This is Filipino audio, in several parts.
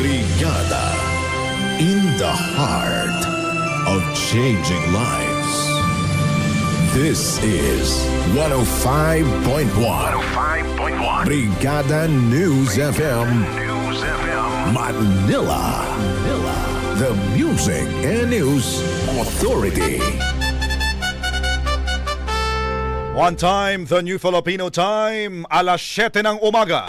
Brigada in the heart of changing lives. This is 105.1 5.1 Brigada News FM News FM. Manila. Manila. The Music and News Authority. One time, the new Filipino time, alas 7 ng umaga.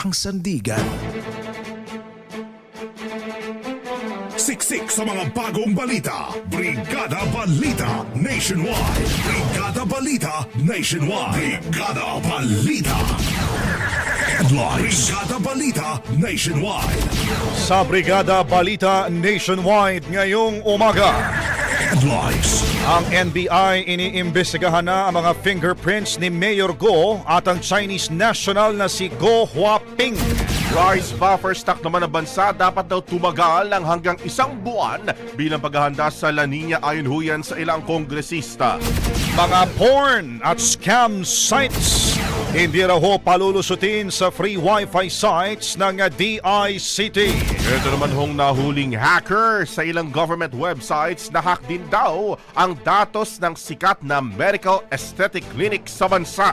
ang sandigan. Siksik sa mga bagong balita. Brigada Balita Nationwide. Brigada Balita Nationwide. Brigada Balita. Headlines. Brigada Balita Nationwide. Sa Brigada Balita Nationwide ngayong umaga. Headlines. Ang NBI iniimbestigahan na ang mga fingerprints ni Mayor Go at ang Chinese national na si Go Huaping. Rice buffer stock naman ng bansa dapat daw tumagal ng hanggang isang buwan bilang paghahanda sa La Nina ayon huyan sa ilang kongresista. Mga porn at scam sites hindi raw ho palulusutin sa free wifi sites ng DICT. Ito naman hong nahuling hacker sa ilang government websites na hack din daw ang datos ng sikat na medical aesthetic clinic sa bansa.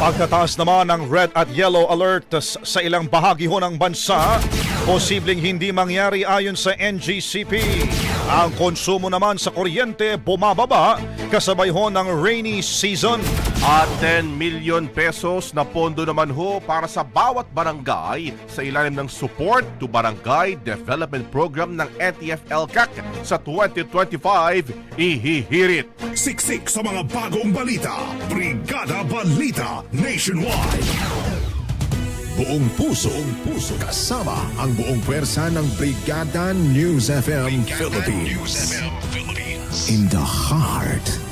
Pagkataas naman ng red at yellow alert sa ilang bahagi ho ng bansa, posibleng hindi mangyari ayon sa NGCP. Ang konsumo naman sa kuryente bumababa kasabay ho ng rainy season. At 10 million pesos na pondo naman ho para sa bawat barangay sa ilalim ng Support to Barangay Development Program ng NTF-LCAC sa 2025 ihihirit. Siksik sa mga bagong balita. Brigada Balita Nationwide. Buong puso, buong puso kasama ang buong pwersa ng Brigada News FM Philippines. In the heart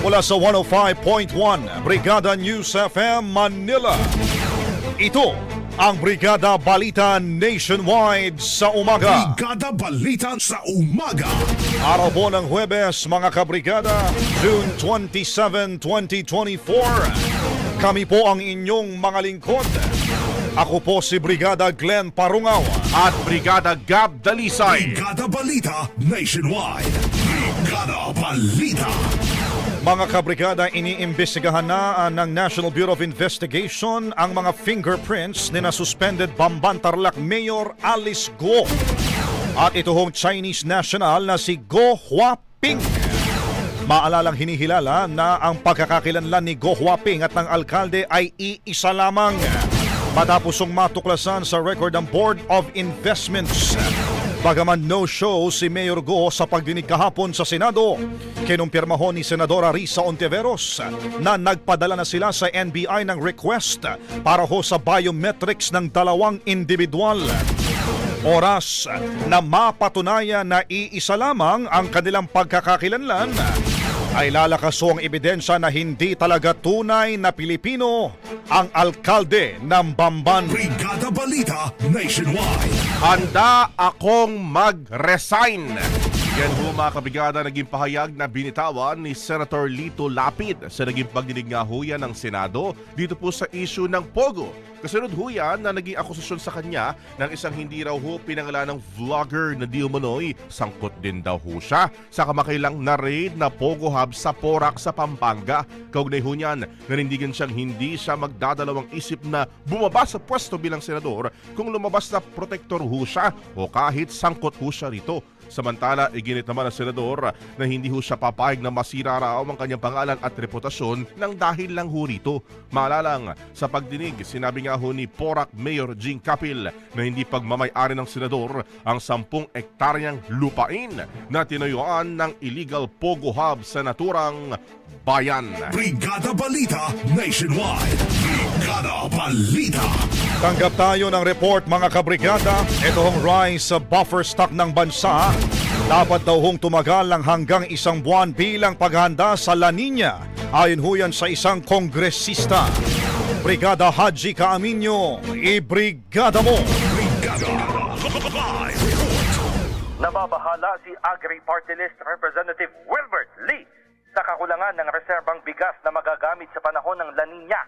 Mula sa 105.1 Brigada News FM Manila. Ito ang Brigada Balita Nationwide sa umaga. Brigada Balita sa umaga. Araw po ng Huwebes, mga kabrigada, June 27, 2024. Kami po ang inyong mga lingkod. Ako po si Brigada Glenn Parungaw. At Brigada Gab Dalisay. Brigada Balita Nationwide. Brigada Balita. Mga kabrigada, iniimbestigahan na ah, ng National Bureau of Investigation ang mga fingerprints ni na suspended Bambantarlak Mayor Alice Go. At ito hong Chinese national na si Go Huaping. Maalalang hinihilala na ang pagkakakilanlan ni Go Huaping at ng alkalde ay iisa lamang. Matapos matuklasan sa record ng Board of Investments Bagaman no-show si Mayor Go sa pagdinig kahapon sa Senado, kinumpirma ho ni Senadora Risa Ontiveros na nagpadala na sila sa NBI ng request para ho sa biometrics ng dalawang individual. Oras na mapatunayan na iisa lamang ang kanilang pagkakakilanlan ay lalakas ho ang ebidensya na hindi talaga tunay na Pilipino ang alkalde ng Bamban. Brigada Balita Nationwide. Handa akong mag-resign. Yan ho mga kabigada naging pahayag na binitawan ni Senator Lito Lapid sa naging pagdinig nga ho yan ng Senado dito po sa issue ng Pogo. Kasunod ho yan na naging akusasyon sa kanya ng isang hindi raw ho pinangalan ng vlogger na di umano'y sangkot din daw ho siya sa kamakailang na raid na Pogo Hub sa Porac sa Pampanga. Kaugnay ho niyan, nanindigan siyang hindi siya magdadalawang isip na bumaba sa pwesto bilang senador kung lumabas na protektor ho siya o kahit sangkot ho siya rito. Samantala, iginit naman ng senador na hindi ho siya papayag na masira raw ang kanyang pangalan at reputasyon ng dahil lang ho rito. Maalalang, sa pagdinig, sinabi nga ho ni Porac Mayor Jing Capil na hindi pagmamayari ng senador ang 10 ektaryang lupain na tinayuan ng illegal Pogo Hub sa naturang bayan. Brigada Balita Nationwide. Brigada Balita. Tanggap tayo ng report mga kabrigada. Ito hong rise sa buffer stock ng bansa. Dapat daw hong tumagal ng hanggang isang buwan bilang paghanda sa La Nina. Ayon ho yan sa isang kongresista. Brigada Haji Kaaminyo, i-brigada mo! Nababahala si Agri Party List Representative Wilbert Lee sa kakulangan ng reserbang bigas na magagamit sa panahon ng La Nina.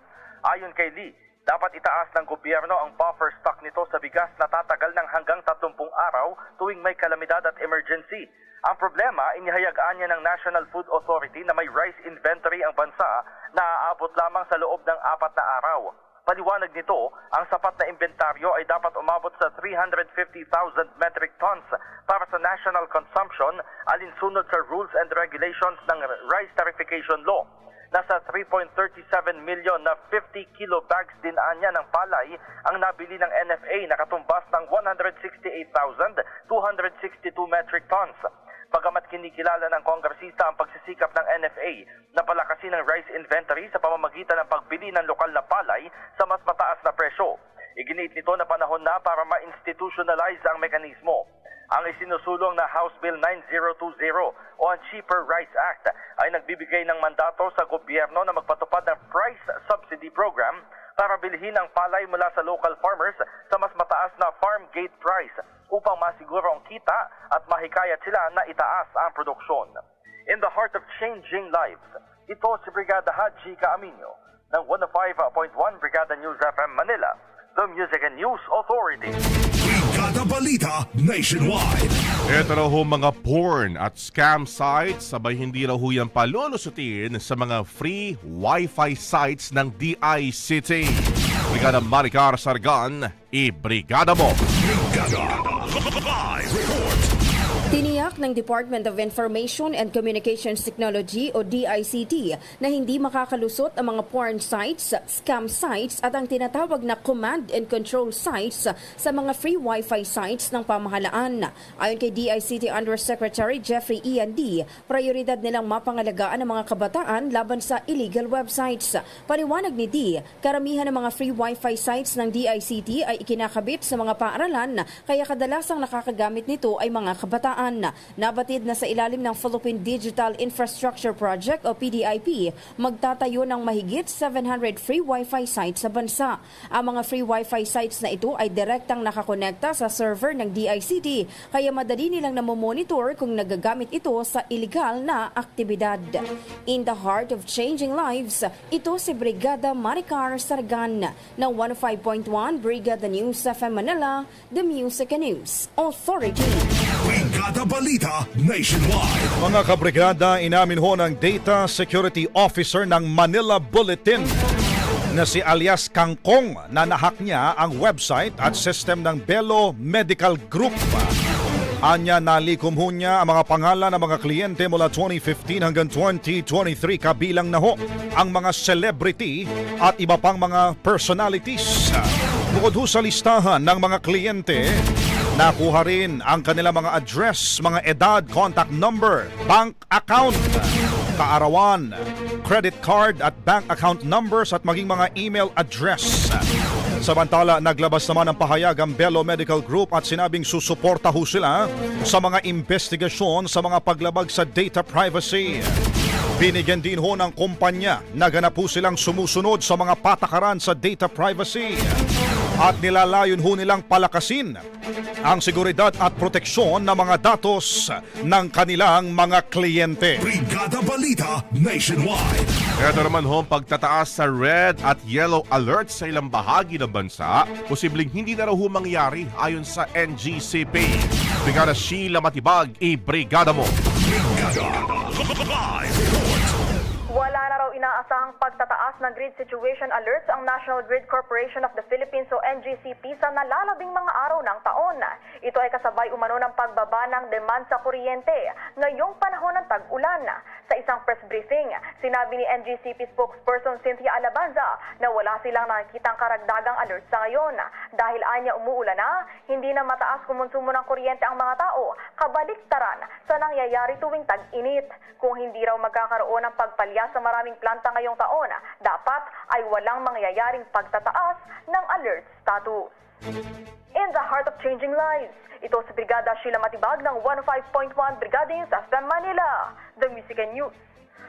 Ayon kay Lee, dapat itaas ng gobyerno ang buffer stock nito sa bigas na tatagal ng hanggang 30 araw tuwing may kalamidad at emergency. Ang problema, inihayagaan niya ng National Food Authority na may rice inventory ang bansa na aabot lamang sa loob ng apat na araw. Paliwanag nito, ang sapat na inventaryo ay dapat umabot sa 350,000 metric tons para sa national consumption alinsunod sa rules and regulations ng Rice Tarification Law. Nasa 3.37 million na 50 kilo bags din anya ng palay ang nabili ng NFA na katumbas ng 168,262 metric tons. Bagamat kinikilala ng kongresista ang pagsisikap ng NFA na palakasin ang rice inventory sa pamamagitan ng pagbili ng lokal na palay sa mas mataas na presyo. Iginit nito na panahon na para ma-institutionalize ang mekanismo. Ang isinusulong na House Bill 9020 o ang Cheaper Rice Act ay nagbibigay ng mandato sa gobyerno na magpatupad ng price subsidy program para bilhin ang palay mula sa local farmers sa mas mataas na farm gate price upang masiguro ang kita at mahikayat sila na itaas ang produksyon. In the heart of changing lives, ito si Brigada Haji Kaaminyo ng 105.1 Brigada News FM Manila, the Music and News Authority. Brigada Balita Nationwide. Ito raw ho mga porn at scam sites, sabay hindi raw ho yan palulusutin sa mga free Wi-Fi sites ng DICT. Brigada Maricar Sargan, i-brigada mo! Brigada Live Report. Tiniyak ng Department of Information and Communications Technology o DICT na hindi makakalusot ang mga porn sites, scam sites at ang tinatawag na command and control sites sa mga free Wi-Fi sites ng pamahalaan. Ayon kay DICT Undersecretary Jeffrey Ian D, prioridad nilang mapangalagaan ang mga kabataan laban sa illegal websites. Paliwanag ni D, karamihan ng mga free Wi-Fi sites ng DICT ay ikinakabit sa mga paaralan kaya kadalasang nakakagamit nito ay mga kabataan. Nabatid na sa ilalim ng Philippine Digital Infrastructure Project o PDIP, magtatayo ng mahigit 700 free Wi-Fi sites sa bansa. Ang mga free Wi-Fi sites na ito ay direktang nakakonekta sa server ng DICT, kaya madali nilang namomonitor kung nagagamit ito sa illegal na aktibidad. In the heart of changing lives, ito si Brigada Maricar Sargan ng 105.1 Brigada News FM Manila, The Music and News Authority. Brigada Balita Nationwide. Mga kabrigada, inamin ho ng Data Security Officer ng Manila Bulletin na si alias Kangkong na nahak niya ang website at system ng Belo Medical Group. Anya nalikom ho niya ang mga pangalan ng mga kliyente mula 2015 hanggang 2023 kabilang na ho ang mga celebrity at iba pang mga personalities. Bukod ho sa listahan ng mga kliyente, Nakuha rin ang kanilang mga address, mga edad, contact number, bank account, kaarawan, credit card at bank account numbers at maging mga email address. Samantala, naglabas naman ng pahayag ang Bello Medical Group at sinabing susuporta ho sila sa mga investigasyon sa mga paglabag sa data privacy. Binigyan din ho ng kumpanya na ganap ho silang sumusunod sa mga patakaran sa data privacy at nilalayon ho nilang palakasin ang seguridad at proteksyon ng mga datos ng kanilang mga kliyente. Brigada Balita Nationwide. Ito naman ho ang pagtataas sa red at yellow alert sa ilang bahagi ng bansa. Posibleng hindi na raw ho mangyari ayon sa NGCP. Brigada Sheila Matibag, i-brigada mo. Brigada Live Report. Wala inaasahang pagtataas ng grid situation alerts ang National Grid Corporation of the Philippines o NGCP sa nalalabing mga araw ng taon. Ito ay kasabay umano ng pagbaba ng demand sa kuryente ngayong panahon ng tag-ulan. Sa isang press briefing, sinabi ni NGCP spokesperson Cynthia Alabanza na wala silang nakikitang karagdagang alert sa ngayon. Dahil anya umuulan na, hindi na mataas kumonsumo ng kuryente ang mga tao, kabaliktaran sa nangyayari tuwing tag-init. Kung hindi raw magkakaroon ng pagpalya sa maraming planta ngayong taon, dapat ay walang mangyayaring pagtataas ng alert status. In the heart of changing lives, ito si Brigada Sheila Matibag ng 105.1 Brigada News FM Manila, The Music and News.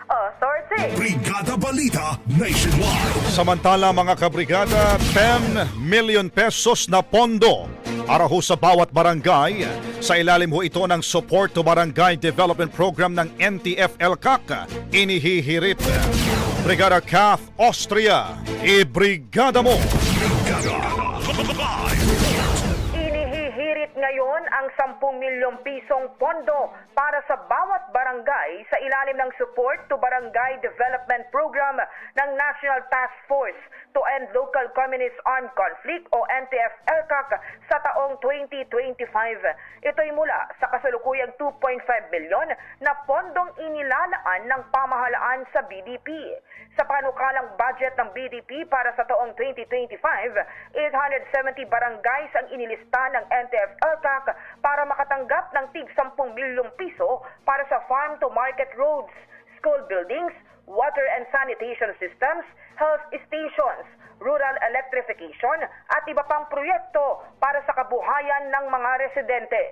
Authority! Brigada Balita Nationwide. Samantala mga kabrigada, 10 million pesos na pondo para ho sa bawat barangay. Sa ilalim ho ito ng Support to Barangay Development Program ng NTF-ELCAC, inihihirit. Brigada Kath Austria, i-brigada mo! Brigada. Inihihirit ngayon ang 10 milyong pisong pondo para sa bawat barangay sa ilalim ng Support to Barangay Development Program ng National Task Force to End Local Communist Armed Conflict o NTF-ELCAC sa taong 2025. Ito'y mula sa kasalukuyang 2.5 bilyon na pondong inilalaan ng pamahalaan sa BDP. Sa panukalang budget ng BDP para sa taong 2025, 870 barangays ang inilista ng NTF-ELCAC para makatanggap ng tig 10 milyong piso para sa farm-to-market roads, school buildings, water and sanitation systems, health stations, rural electrification at iba pang proyekto para sa kabuhayan ng mga residente.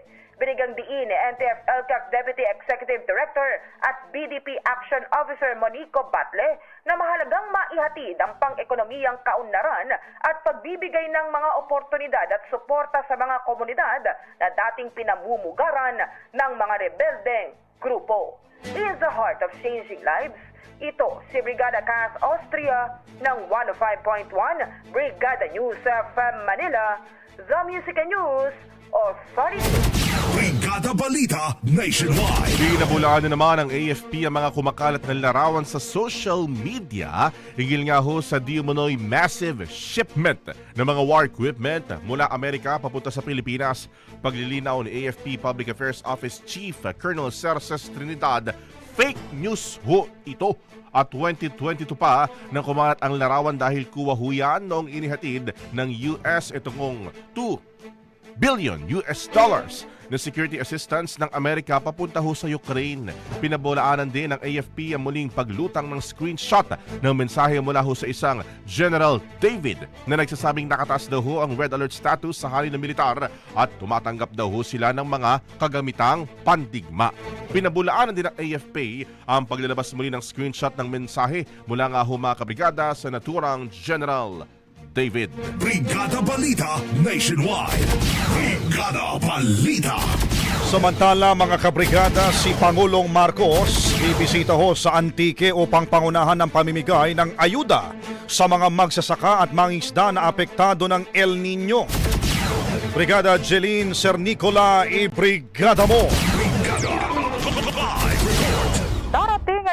Binigang diin ni NTF LCAC Deputy Executive Director at BDP Action Officer Monico Batle na mahalagang maihatid ang pang-ekonomiyang kaunlaran at pagbibigay ng mga oportunidad at suporta sa mga komunidad na dating pinamumugaran ng mga rebeldeng grupo. In the heart of changing lives, ito si Brigada Cas Austria ng 105.1 Brigada News FM Manila, The Music and News Authority. Brigada Balita Nationwide. Pinabulaan na naman ng AFP ang mga kumakalat na larawan sa social media higil nga ho sa di umano'y massive shipment ng mga war equipment mula Amerika papunta sa Pilipinas. Paglilinaw ni AFP Public Affairs Office Chief Colonel Cerces Trinidad, fake news ho ito. At 2022 pa nang kumalat ang larawan dahil kuha ho yan noong inihatid ng US itong 2 billion US dollars na security assistance ng Amerika papunta ho sa Ukraine. Pinabulaanan din ng AFP ang muling paglutang ng screenshot ng mensahe mula ho sa isang General David na nagsasabing nakataas daw ho ang red alert status sa hari ng militar at tumatanggap daw ho sila ng mga kagamitang pandigma. Pinabulaanan din ng AFP ang paglalabas muli ng screenshot ng mensahe mula nga ho mga kabrigada sa naturang General David. Brigada Balita Nationwide. Brigada Balita. Samantala mga kabrigada, si Pangulong Marcos ibisita ho sa Antique upang pangunahan ng pamimigay ng ayuda sa mga magsasaka at mangisda na apektado ng El Nino. Brigada Jeline Cernicola, i-brigada mo!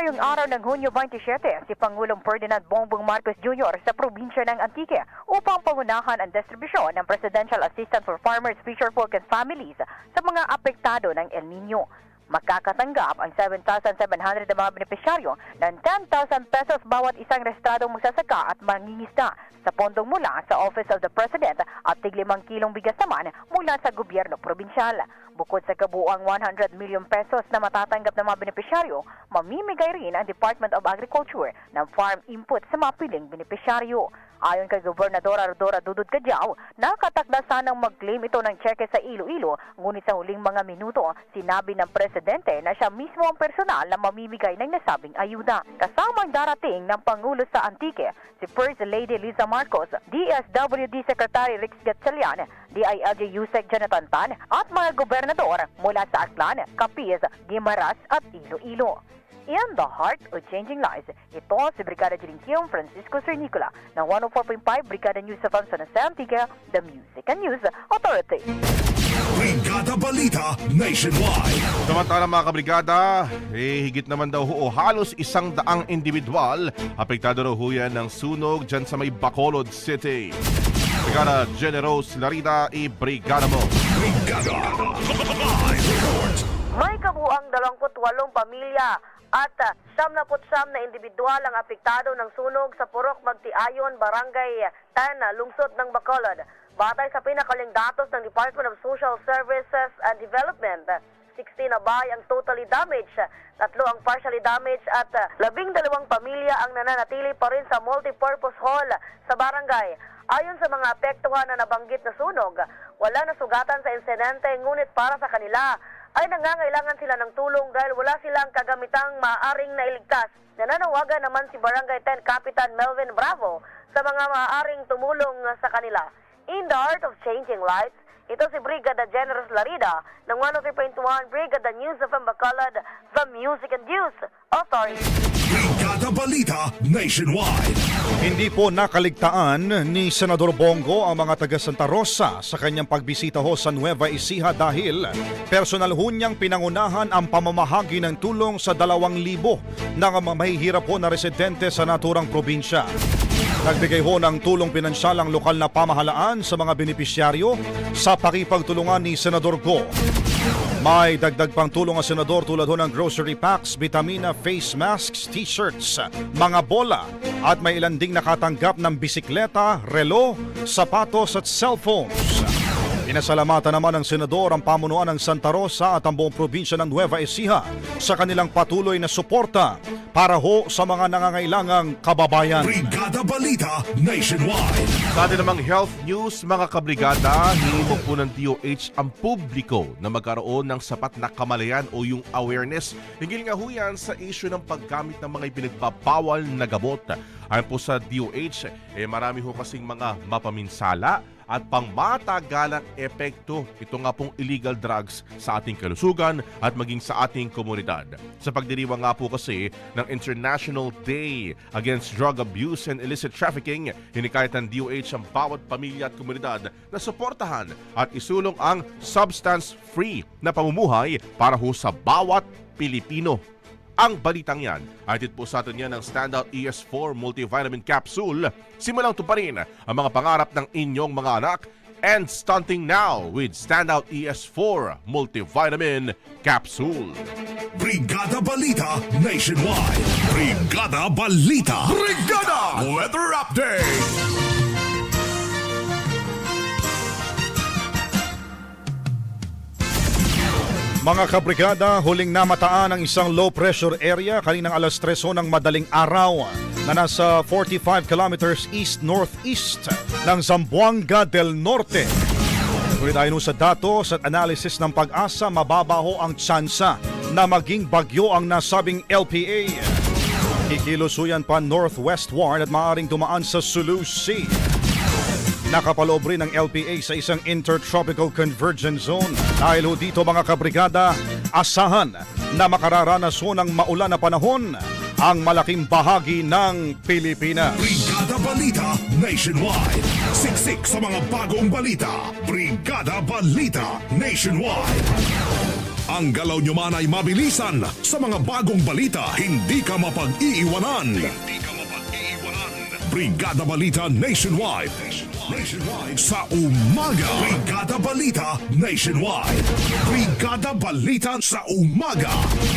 Ngayong araw ng Hunyo 27 si Pangulong Ferdinand Bongbong Marcos Jr. sa probinsya ng Antique upang pangunahan ang distribusyon ng Presidential Assistance for Farmers, Fisher Folk and Families sa mga apektado ng El Nino. Makakatanggap ang 7,700 na mga benepisyaryo ng 10,000 pesos bawat isang restradong magsasaka at mangingisda sa pondong mula sa Office of the President at tig 5 kilong bigas naman mula sa gobyerno probinsyal. Bukod sa kabuuang 100 million pesos na matatanggap ng mga benepisyaryo, mamimigay rin ang Department of Agriculture ng farm input sa mga piling benepisyaryo. Ayon kay Gobernadora Rodora Dudut Cadyao, nakatakda sanang mag-claim ito ng cheque sa Iloilo, ngunit sa huling mga minuto, sinabi ng Presidente na siya mismo ang personal na mamimigay ng nasabing ayuda. Kasamang darating ng Pangulo sa Antique, si First Lady Liza Marcos, DSWD Secretary Rix Gatchalian, DILG Yusek Jonathan Tan, at mga gobernador mula sa Aklan, Capiz, Guimaras at Iloilo. In the heart of changing lives, ito si Brigada Jirinkiong Francisco Sir Nicola ng 104.5 Brigada News of Amson sa Antigua, The Music and News Authority. Brigada Balita Nationwide. Samantala mga kabrigada, eh, higit naman daw ho, o halos isang daang individual apektado raw ho yan ng sunog dyan sa may Bacolod City. Brigada Generos i-brigada mo. Brigada Live Report. May kabuang 28 pamilya at uh, 79 na individual ang apektado ng sunog sa Purok Magtiayon, Barangay 10, lungsod ng Bacolod. Batay sa pinakaling datos ng Department of Social Services and Development, 16 na bay ang totally damaged, tatlo ang partially damaged at labing dalawang pamilya ang nananatili pa rin sa multipurpose hall sa barangay. Ayon sa mga apektuhan na nabanggit na sunog, wala na sugatan sa insidente ngunit para sa kanila ay nangangailangan sila ng tulong dahil wala silang kagamitang maaaring nailigtas. Nananawagan naman si Barangay 10 Capitan Melvin Bravo sa mga maaaring tumulong sa kanila. In the Art of Changing Lives, ito si Brigada General Larida ng 103.1 Brigada News of Bacolod, The Music and News Authority. Brigada Balita Nationwide. Hindi po nakaligtaan ni Senador Bongo ang mga taga Santa Rosa sa kanyang pagbisita ho sa Nueva Ecija dahil personal ho niyang pinangunahan ang pamamahagi ng tulong sa dalawang libo ng mahihirap ho na residente sa naturang probinsya. Nagbigay ho ng tulong pinansyal ang lokal na pamahalaan sa mga benepisyaryo sa pakipagtulungan ni Senador Go. May dagdag pang tulong ang senador tulad ho ng grocery packs, vitamina, face masks, t-shirts, mga bola at may ilan ding nakatanggap ng bisikleta, relo, sapatos at cellphones. Pinasalamatan naman ng senador ang pamunuan ng Santa Rosa at ang buong probinsya ng Nueva Ecija sa kanilang patuloy na suporta para ho sa mga nangangailangang kababayan. Brigada Balita Nationwide. Sa atin namang health news, mga kabrigada, hinimok po ng DOH ang publiko na magkaroon ng sapat na kamalayan o yung awareness. Hingil nga ho yan sa issue ng paggamit ng mga ipinagbabawal na gamot. Ayon po sa DOH, eh, marami ho kasing mga mapaminsala at pangmatagalang epekto ito nga pong illegal drugs sa ating kalusugan at maging sa ating komunidad. Sa pagdiriwang nga po kasi ng International Day Against Drug Abuse and Illicit Trafficking, hinikayat ng DOH ang bawat pamilya at komunidad na suportahan at isulong ang substance-free na pamumuhay para ho sa bawat Pilipino. Ang balitang yan, hatid po sa atin yan ng Standout ES4 Multivitamin Capsule. Simulang tuparin ang mga pangarap ng inyong mga anak and stunting now with Standout ES4 Multivitamin Capsule. Brigada Balita Nationwide. Brigada Balita. Brigada Weather Update. Mga kabrigada, huling namataan ang isang low pressure area kaninang alas 3 ho ng madaling araw na nasa 45 kilometers east-northeast ng Zamboanga del Norte. Ayon ho sa datos at analysis ng pag-asa, mababaho ang tsansa na maging bagyo ang nasabing LPA. Kikilusuyan pa northwestward at maaaring dumaan sa Sulu Sea. Nakapaloob rin ng LPA sa isang intertropical convergence zone. Dahil ho dito mga kabrigada, asahan na makararanas ho ng maulan na panahon ang malaking bahagi ng Pilipinas. Brigada Balita Nationwide. Siksik sa mga bagong balita. Brigada Balita Nationwide. Ang galaw nyo man ay mabilisan sa mga bagong balita. Hindi ka mapag-iiwanan. Hindi ka. Brigada Balita Nationwide. Nationwide sa umaga. Brigada Balita Nationwide. Brigada Balita sa umaga.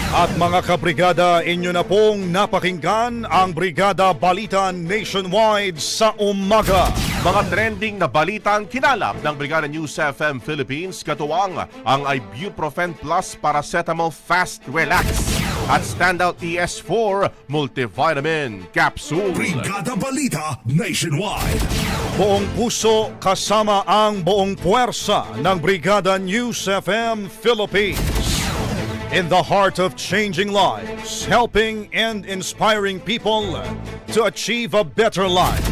At mga kabrigada, inyo na pong napakinggan ang Brigada Balita Nationwide sa umaga. Mga trending na balita ang kinalap ng Brigada News FM Philippines katuwang ang Ibuprofen Plus Paracetamol Fast Relax at Standout ES4 Multivitamin Capsule. Brigada Balita Nationwide. Buong puso kasama ang buong puwersa ng Brigada News FM Philippines. In the heart of changing lives, helping and inspiring people to achieve a better life.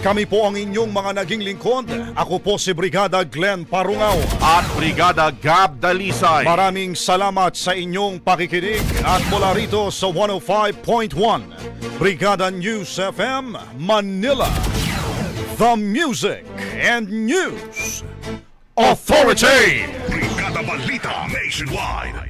Kami po ang inyong mga naging lingkod. Ako po si Brigada Glenn Parungaw. At Brigada Gab Dalisay. Maraming salamat sa inyong pakikinig at mula rito sa 105.1 Brigada News FM Manila. The Music and News Authority. Brigada Balita Nationwide.